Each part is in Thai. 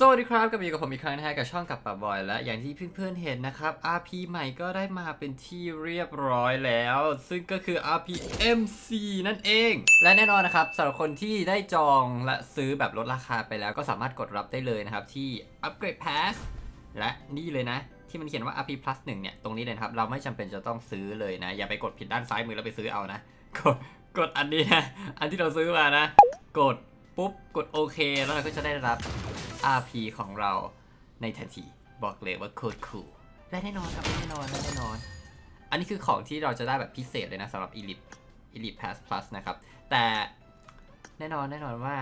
สวัสดีครับกับอยู่กับผมอีกครั้งนะฮะกับช่องกับป่าบอยและอย่างที่เพื่อนๆเห็นนะครับ RP ใหม่ก็ได้มาเป็นที่เรียบร้อยแล้ว ซึ่งก็คือ RP MC นั่นเอง และแน่นอนนะครับสำหรับคนที่ได้จองและซื้อแบบลดราคาไปแล้ว ก็สามารถกดรับได้เลยนะครับ ที่ Upgrade Pass และนี่เลยนะ ที่มันเขียนว่า RP Plus 1เนี่ยตรงนี้เลยครับ เราไม่จำเป็นจะต้องซื้อเลยนะ อย่าไปกดผิดด้านซ้ายมือแล้วไปซื้อเอานะกดกดอันนี้นะอันที่เราซื้อมานะ กดปุ๊บกดโอเคแล้วเราก็จะได้รับ RP ของเราในทันที บอกเลยว่าโคตรคูลและแน่นอนครับแน่นอนและแน่นอน อันนี้คือของที่เราจะได้แบบพิเศษเลยนะสำหรับ Elite Elite Pass Plus นะครับ แต่แน่นอนแน่นอนว่า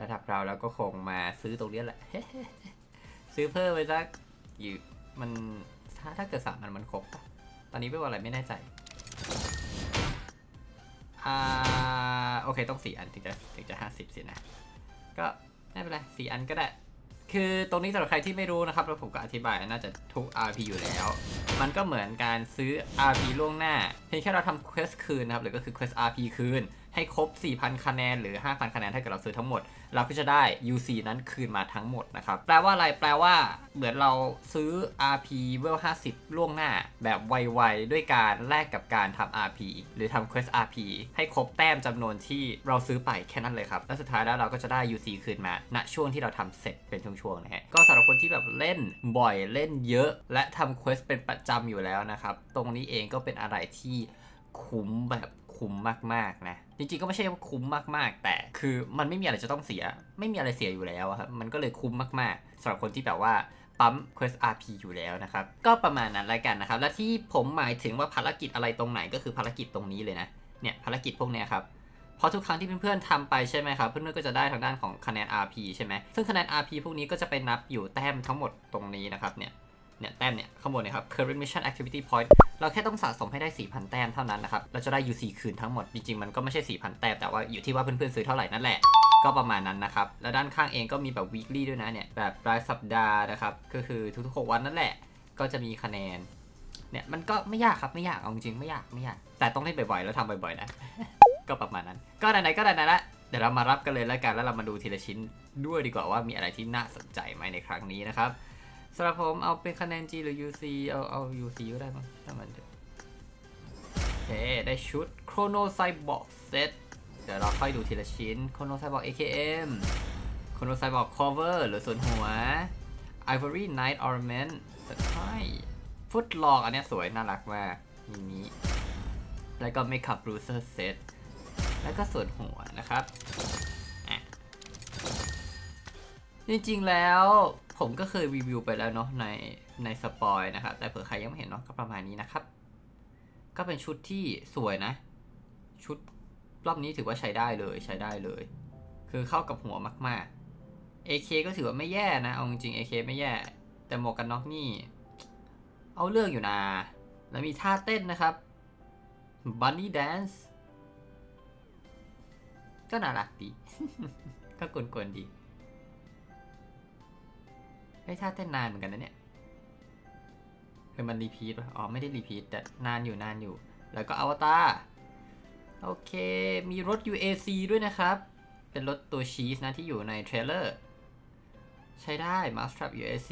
ระดับเราแล้วก็คงมาซื้อตรงนี้แหละ ซื้อเพิ่มไปสักอยู่มันถ้าถ้าเกิดสามอันมันครบปะตอนนี้เป็นว่าอะไรไม่แน่ใจอ่าโอเคต้องสี่อันถึงจะถึงจะห้าสิบสินะ ก็ ไม่เป็นไรสี่อันก็ได้ คือตรงนี้สำหรับใครที่ไม่รู้นะครับแล้วผมก็อธิบายน่าจะทุก RP อยู่แล้ว มันก็เหมือนการซื้อ RP ล่วงหน้า เพียงแค่เราทำเควสคืนนะครับหรือก็คือเควส RP คืน ให้ครบ 4,000 คะแนนหรือ 5,000 คะแนนถ้าเกิดเราซื้อทั้งหมด เราก็จะได้ UC นั้นคืนมาทั้งหมดนะครับ แปลว่าอะไร แปลว่าเหมือนเราซื้อ RP เวล 50 ล่วงหน้า แบบไวๆ ด้วยการแลกกับการทำ RP หรือทำ Quest RP ให้ครบแต้มจำนวนที่เราซื้อไปแค่นั้นเลยครับ และสุดท้ายแล้วเราก็จะได้ UC คืนมา ณ ช่วงที่เราทำเสร็จเป็นช่วงๆ นะฮะ ก็สำหรับคนที่แบบเล่นบ่อยเล่นเยอะ และทำ Quest เป็นประจำอยู่แล้วนะครับ ตรงนี้เองก็เป็นอะไรที่คุ้มแบบ คุ้มมากๆนะ จริงๆก็ไม่ใช่ว่าคุ้มมากๆ แต่คือมันไม่มีอะไรจะต้องเสีย ไม่มีอะไรเสียอยู่แล้วครับ มันก็เลยคุ้มมากๆสำหรับคนที่แบบว่าปั๊ม Quest RP อยู่แล้วนะครับ ก็ประมาณนั้นแล้วกันนะครับ และที่ผมหมายถึงว่าภารกิจอะไรตรงไหนก็คือภารกิจตรงนี้เลยนะ เนี่ยภารกิจพวกนี้ครับเพราะทุกครั้งที่เพื่อนๆทำไปใช่ไหมครับ เพื่อนๆก็จะได้ทางด้านของคะแนน RP ใช่ไหมซึ่งคะแนน RP พวกนี้ก็จะไปนับอยู่แต้มทั้งหมดตรงนี้นะครับเนี่ย เนี่ยแต้มเนี่ยข้างบนเนี่ยครับ current mission activity point เราแค่ต้องสะสมให้ได้ 4,000 แต้มเท่านั้นนะครับ เราจะได้ UC คืนทั้งหมด จริงๆ มันก็ไม่ใช่ 4,000 แต้ม แต่ว่าอยู่ที่ว่าเพื่อนๆ ซื้อเท่าไหร่นั่นแหละ ก็ประมาณนั้นนะครับ แล้วด้านข้างเองก็มีแบบ weekly ด้วยนะเนี่ย แบบรายสัปดาห์นะครับ ก็คือทุกๆ 6 วันนั่นแหละ ก็จะมีคะแนน เนี่ยมันก็ไม่ยากครับ ไม่ยาก เอาจริงๆไม่ยาก ไม่ยาก แต่ต้องเล่นบ่อยๆ แล้วทำบ่อยๆ นะ ก็ประมาณนั้น ก็ไหนๆ ก็ไหนๆละเดี๋ยวเรามารับกันเลยแล้วกัน แล้วเรามาดูทีละชิ้นด้วยดีกว่าว่ามีอะไรที่น่าสนใจไหมในครั้งนี้นะครับ สำหรับผมเอาเป็นคะแนน G หรือ UC เอาเอา UC ก็ได้มั้งถ้ามันเถอะโอเค ได้ชุด Chrono Cyborg Set เดี๋ยวเราค่อยดูทีละชิ้น Chrono Cyborg AKM Chrono Cyborg Cover หรือส่วนหัว Ivory Knight Ornament สุดท้าย Foot Lock อันนี้สวยน่ารักมากมีนี้ แล้วก็ Makeup Bruiser Set แล้วก็ส่วนหัวนะครับจริงๆแล้ว ผมก็เคยรีวิวไปแล้วเนาะในในสปอยนะครับแต่เผื่อใครยังไม่เห็นเนาะก็ประมาณนี้นะครับ ก็เป็นชุดที่สวยนะ ชุดรอบนี้ถือว่าใช้ได้เลยใช้ได้เลย คือเข้ากับหัวมากๆ AK ก็ถือว่าไม่แย่นะเอาจริงๆ AK ไม่แย่ แต่หมวกกันน็อกนี่ เอาเรื่องอยู่นะแล้วมีท่าเต้นนะครับ Bunny Dance ก็น่ารักดี ก็กวนๆดี เฮ้ยท่าเต้นนานเหมือนกันนะเนี่ยเฮ้ยมันรีพีทป่ะ อ๋อ ไม่ได้รีพีทแต่นานอยู่นานอยู่ แล้วก็อวตารโอเค มีรถ UAC ด้วยนะครับ เป็นรถตัวชีสนะที่อยู่ในเทรลเลอร์ ใช้ได้ Mousetrap UAC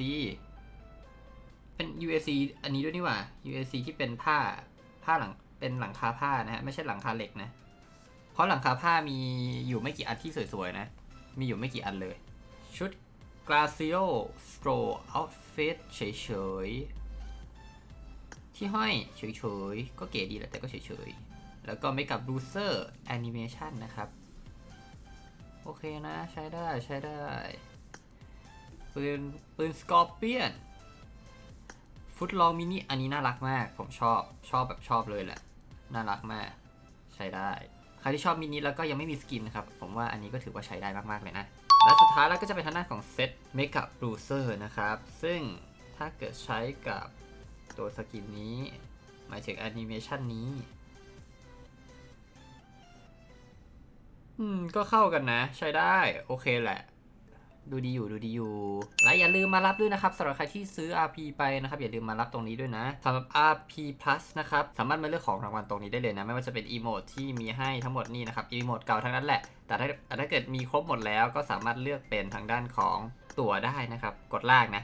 เป็น UAC อันนี้ด้วยนี่หว่า UAC ที่เป็นผ้าผ้าหลังเป็นหลังคาผ้านะฮะ ไม่ใช่หลังคาเหล็กนะ เพราะหลังคาผ้ามีอยู่ไม่กี่อันที่สวยๆนะ มีอยู่ไม่กี่อันเลย ชุด Glacio Stroll Outfit เฉยๆ ที่ห้อยเฉยๆ ก็เก๋ดีแหละแต่ก็เฉยๆ แล้วก็ Makeup Bruiser Animation นะครับ โอเคนะใช้ได้ใช้ได้ ปืน ปืน Scorpion ฟุตลองมินิอันนี้น่ารักมาก ผมชอบชอบแบบชอบเลยแหละ น่ารักมาก ใช้ได้ ใครที่ชอบมินิแล้วก็ยังไม่มีสกินนะครับ ผมว่าอันนี้ก็ถือว่าใช้ได้มากๆเลยนะ และสุดท้ายแล้วก็จะเป็นทางด้านของเซตเมกับบลูเซอร์นะครับ ซึ่งถ้าเกิดใช้กับตัวสกินนี้ หมายถึงแอนิเมชันนี้ อืม ก็เข้ากันนะ ใช้ได้ โอเคแหละ ดูดีอยู่ดูดีอยู่ และอย่าลืมมารับด้วยนะครับสำหรับใครที่ซื้อ RP ไปนะครับอย่าลืมมารับตรงนี้ด้วยนะสำหรับ RP Plus นะครับสามารถมาเลือกของรางวัลตรงนี้ได้เลยนะ ไม่ว่าจะเป็นอีโมดที่มีให้ทั้งหมดนี่นะครับอีโมดเก่าทั้งนั้นแหละ แต่ถ้าแต่ถ้าเกิดมีครบหมดแล้วก็สามารถเลือกเป็นทางด้านของตั๋วได้นะครับ กดลากนะ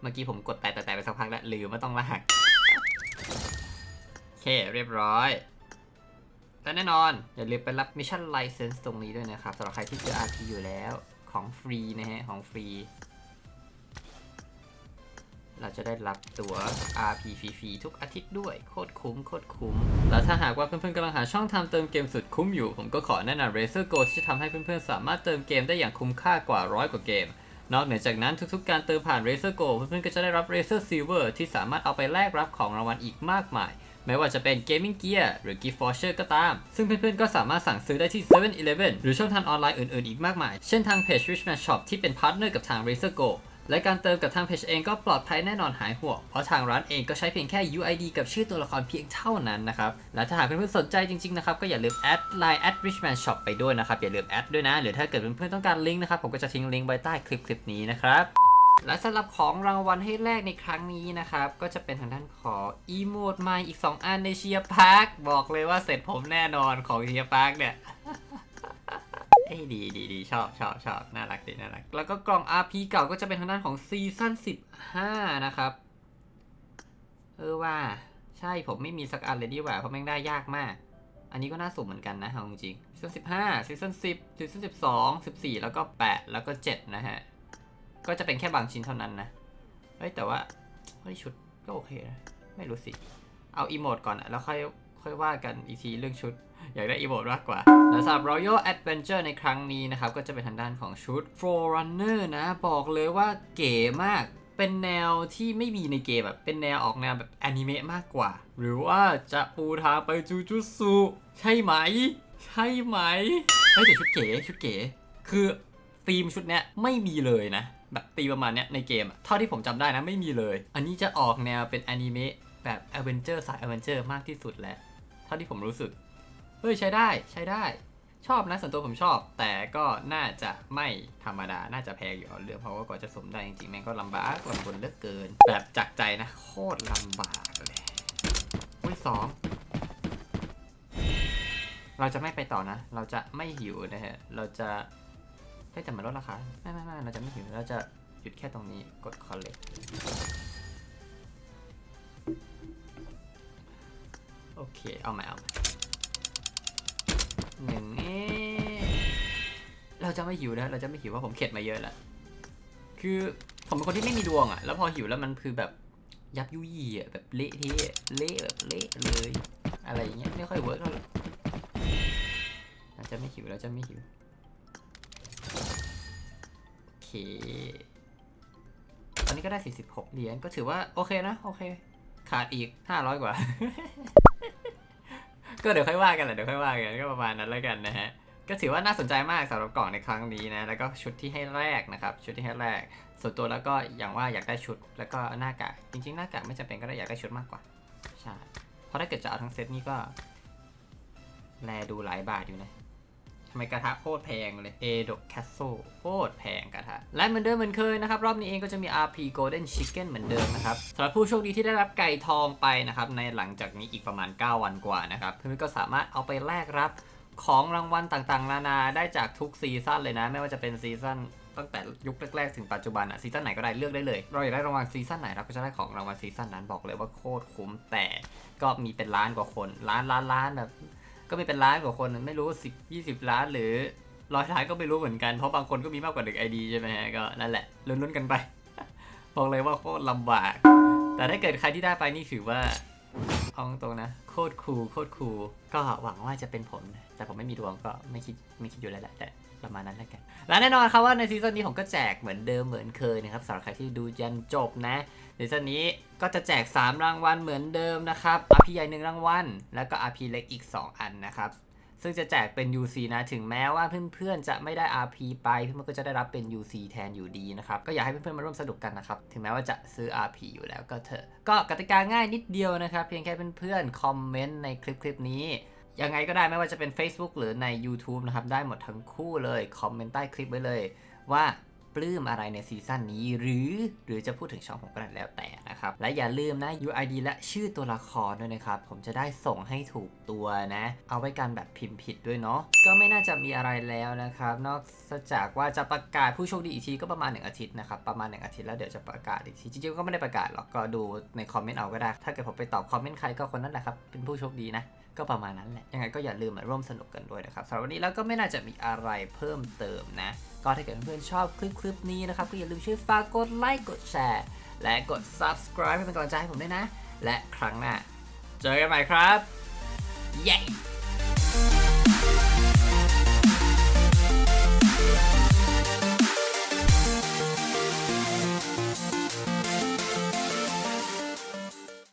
เมื่อกี้ผมกดแต่แต่แต่ไปสักพักแล้วลืมว่ต้องลากโอเคเรียบร้อยและแน่นอนอย่าลืมไปรับมิชชั่นไลเซนส์ตรงนี้ด้วยนะครับสำหรับใครที่ซื้อ RP อยู่แล้ว ของฟรีนะฮะ ของฟรี เราจะได้รับตั๋ว RP ฟรีๆทุกอาทิตย์ด้วย โคตรคุ้ม โคตรคุ้ม แล้วถ้าหากว่าเพื่อนๆกำลังหาช่องทางเติมเกมสุดคุ้มอยู่ ผมก็ขอแนะนำ Razer Go ที่จะทำให้เพื่อนๆสามารถเติมเกมได้อย่างคุ้มค่ากว่าร้อยกว่าเกมนอกเหนือจากนั้นทุกๆ การเติมผ่าน Razer Go เพื่อนๆก็จะได้รับ Razer Silver ที่สามารถเอาไปแลกรับของรางวัลอีกมากมาย ไม่ว่าจะเป็น Gaming Gear หรือ Gift Voucher ก็ตาม ซึ่งเพื่อนๆ ก็สามารถสั่งซื้อได้ที่ 7-Eleven หรือช่องทางออนไลน์อื่นๆ อีกมากมาย เช่นทางเพจ Richman Shop ที่เป็นพาร์ทเนอร์กับทาง Razer Go และการเติมกับทางเพจเองก็ปลอดภัยแน่นอนหายห่วง เพราะทางร้านเองก็ใช้เพียงแค่ UID กับชื่อตัวละครเพียงเท่านั้นนะครับ และถ้าหากเพื่อนๆสนใจจริงๆนะครับ ก็อย่าลืมแอด Line at Richman Shop ไปด้วยนะครับ อย่าลืมแอดด้วยนะ หรือถ้าเกิดเพื่อนๆต้องการลิงก์นะครับ ผมก็จะทิ้งลิงก์ไว้ใต้คลิปคลิปนี้นะครับ และสำหรับของรางวัลให้แลกในครั้งนี้นะครับ ก็จะเป็นทางด้านของอีโมดใหม่อีก 2 อันในเชียร์พาร์คบอกเลยว่าเสร็จผมแน่นอนของเชียร์พาร์คเนี่ยเอ้ดีดีดีชอบชอบชอบน่ารักดีน่ารัก แล้วก็กล่อง RP เก่าก็จะเป็นทางด้านของซีซั่น15 นะครับ เออว่า ใช่ผมไม่มีสักอันเลยดีกว่าเพราะแม่งได้ยากมาก อันนี้ก็น่าสุ่มเหมือนกันนะเอาจริงซีซั่น15ซีซั่น10ซีซั่น12 14 แล้วก็ 8 แล้วก็ 7 นะฮะ ก็จะเป็นแค่บางชิ้นเท่านั้นนะ เฮ้ย แต่ว่าเฮ้ยชุดก็โอเคนะ ไม่รู้สิ เอาอีโมดก่อนอะแล้วค่อยค่อยว่ากันอีกทีเรื่องชุด อยากได้อีโมดมากกว่า และสำหรับ Royal Adventure ในครั้งนี้นะครับ ก็จะเป็นทางด้านของชุด Forerunner นะ บอกเลยว่าเก๋มากเป็นแนวที่ไม่มีในเกมแบบเป็นแนวออกแนวแบบแอนิเมะมากกว่า หรือว่าจะปูทางไปจูจูสุใช่ไหม ใช่ไหมเฮ้ยแต่ชุดเก๋ชุดเก๋คือธีมชุดเนี้ยไม่มีเลยนะ แบบตีประมาณเนี้ยในเกมอะเท่าที่ผมจำได้นะไม่มีเลย อันนี้จะออกแนวเป็นอนิเมะแบบแอเวนเจอร์สายแอเวนเจอร์มากที่สุดแล้ว เท่าที่ผมรู้สึก เฮ้ยใช้ได้ใช้ได้ ชอบนะส่วนตัวผมชอบ แต่ก็น่าจะไม่ธรรมดา น่าจะแพงอยู่เรื่องเพราะว่ากว่อจะสมได้จริงๆแม่งก็ลำบากลำบนเลือเกิน แบบจากใจนะโคตรลำบากเลยอุ้ยสองเราจะไม่ไปต่อนะ เราจะไม่หิวนะฮะ เราจะ ได้ยแต่มันลดราคา ไม่ไม่ไม่เราจะไม่หิวเราจะหยุดแค่ตรงนี้กด collect โอเค เอาใหม่เอาใหม่หนึ่งเอเราจะไม่หิวแล้ว เราจะไม่หิวเพราะผมเข็ดมาเยอะแล้ว คือผมเป็นคนที่ไม่มีดวงอะแล้วพอหิวแล้วมันคือแบบยับยุยี่อะแบบเละเทะเละแบบเละเลย อะไรอย่างเงี้ยไม่ค่อยเวิร์กเท่าไหร่เราจะไม่หิวเราจะไม่หิว ตอนนี้ก็ได้ 46 เหรียญก็ถือว่าโอเคนะ โอเค ขาดอีก 500 กว่า ก็เดี๋ยวค่อยว่ากันแหละเดี๋ยวค่อยว่ากันก็ประมาณนั้นแล้วกันนะฮะก็ถือว่าน่าสนใจมากสำหรับกล่องในครั้งนี้นะแล้วก็ชุดที่ให้แรกนะครับ ชุดที่ให้แรก ส่วนตัวแล้วก็อย่างว่าอยากได้ชุด แล้วก็หน้ากากจริงๆหน้ากากไม่จำเป็นก็ได้อยากได้ชุดมากกว่าใช่เพราะถ้าเกิดจะเอาทั้งเซตนี้ก็ แลดูหลายบาทอยู่นะ ทำไมกระทะโคตรแพงเลยเอดแคสโซโคตรแพงกระทะ และเหมือนเดิมเหมือนเคยนะครับ รอบนี้เองก็จะมี RP Golden Chicken เหมือนเดิมนะครับสำหรับผู้โชคดีที่ได้รับไก่ทองไปนะครับ ในหลังจากนี้อีกประมาณ 9 วันกว่านะครับ เพื่อนๆก็สามารถเอาไปแลกรับของรางวัลต่างๆ นานาได้จากทุกซีซั่นเลยนะ ไม่ว่าจะเป็นซีซั่นตั้งแต่ยุคแรกๆ ถึงปัจจุบันอะซีซั่นไหนก็ได้เลือกได้เลย เราอยากได้รางวัลซีซั่นไหนเราก็จะได้ของรางวัลซีซั่นนั้นบอกเลยว่าโคตรคุ้มแต่ก็มีเป็นล้านกว่าคนล้านล้านล้านแบบ ก็มีเป็นล้านกว่าคนไม่รู้สิบยี่สิบล้านหรือร้อยล้านก็ไม่รู้เหมือนกันเพราะบางคนก็มีมากกว่าหนึ่งไอดีใช่ไหมฮะก็นั่นแหละลุ้นๆกันไปบอกเลยว่าโคตรลำบาก แต่ถ้าเกิดใครที่ได้ไปนี่ถือว่า เอาตรงนะ โคตรคูลโคตรคูลก็หวังว่าจะเป็นผม แต่ผมไม่มีดวงก็ไม่คิดไม่คิดอยู่แล้วแหละแต่ประมาณนั้นแล้วกัน และแน่นอนครับว่าในซีซั่นนี้ผมก็แจกเหมือนเดิมเหมือนเคยนะครับสำหรับใครที่ดูยันจบนะซีซั่นนี้ก็จะแจก 3 รางวัลเหมือนเดิมนะครับอาพีใหญ่1รางวัลแล้วก็อาพีเล็กอีก 2 อันนะครับ ซึ่งจะแจกเป็น UC นะ ถึงแม้ว่าเพื่อนๆ จะไม่ได้ RP ไป เพื่อนๆ ก็จะได้รับเป็น UC แทนอยู่ดีนะครับ ก็อยากให้เพื่อนๆ มาร่วมสนุกกันนะครับ ถึงแม้ว่าจะซื้อ RP อยู่แล้วก็เถอะ ก็กติกาง่ายนิดเดียวนะครับ เพียงแค่เพื่อนๆ คอมเมนต์ในคลิปคลิปนี้ ยังไงก็ได้ไม่ว่าจะเป็น Facebook หรือใน YouTube นะครับ ได้หมดทั้งคู่เลย คอมเมนต์ใต้คลิปไว้เลยว่า ปลื้มอะไรในซีซั่นนี้หรือหรือจะพูดถึงช่องผมก็ได้แล้วแต่นะครับ และอย่าลืมนะ UID และชื่อตัวละครด้วยนะครับ ผมจะได้ส่งให้ถูกตัวนะ เอาไว้กันแบบพิมพ์ผิดด้วยเนาะก็ไม่น่าจะมีอะไรแล้วนะครับ นอกจากว่าจะประกาศผู้โชคดีอีกทีก็ประมาณหนึ่งอาทิตย์นะครับประมาณหนึ่งอาทิตย์แล้วเดี๋ยวจะประกาศอีกทีจริงๆก็ไม่ได้ประกาศหรอกก็ดูในคอมเมนต์เอาก็ได้ ถ้าเกิดผมไปตอบคอมเมนต์ใครก็คนนั้นแหละครับเป็นผู้โชคดีนะก็ประมาณนั้นแหละ ยังไงก็อย่าลืมมาร่วมสนุกกันด้วยนะครับสำหรับวันนี้แล้วก็ไม่น่าจะมีอะไรเพิ่มเติมนะ ก็ถ้าเกิดเพื่อนๆชอบคลิปคลิปนี้นะครับ ก็อย่าลืมช่วยฝากกดไลค์ กดแชร์ และกด subscribe ให้เป็นกำลังใจให้ผมด้วยนะ และครั้งหน้าเจอกันใหม่ครับ เย้